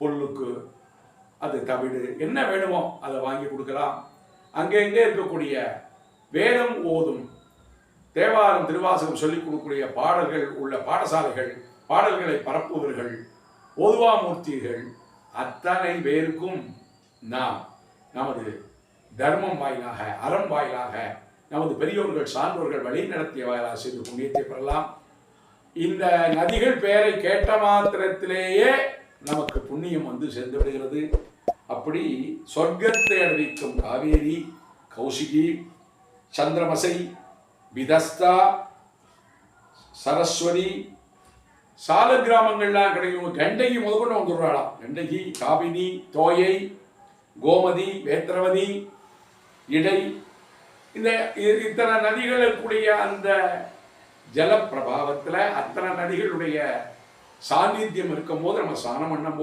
புல்லுக்கு அது தவிடு. என்ன வேணுமோ அதை வாங்கி கொடுக்கலாம். அங்கங்கே இருக்கக்கூடிய வேதம் ஓதும் தேவாரம் திருவாசகம் சொல்லிக் கொடுக்கக்கூடிய பாடல்கள் உள்ள பாடசாலைகள் பாடல்களை பரப்புவர்கள் ஓதுவாமூர்த்திகள் அத்தனை பேருக்கும் நாம் நமது தர்மம் வாயிலாக அறம் வாயிலாக நமது பெரியோர்கள் சான்றோர்கள் வழி நடத்திய வாயிலாக செய்து புண்ணியத்தை பெறலாம். இந்த நதிகள் பெயரை கேட்ட மாத்திரத்திலேயே நமக்கு புண்ணியம் வந்து சேர்ந்து விடுகிறது அப்படி சொர்க்கத்தை அடைவிக்கும் காவேரி கௌசிகி சந்திரமசை விதஸ்தா சரஸ்வதி சால கிராமங்கள்லாம் கிடைக்கும். கண்டகி முதற்கொண்டு வந்துடுறாளாம். கண்டகி காபினி தோயை கோமதி வேத்திரவதி இடை. இந்த இ- இத்தனை நதிகளுக்குடைய அந்த ஜலப்பிரபாவத்தில் அத்தனை நதிகளுடைய சாநித்தியம் இருக்கும் போது நம்ம ஸ்நானம் பண்ணும்போது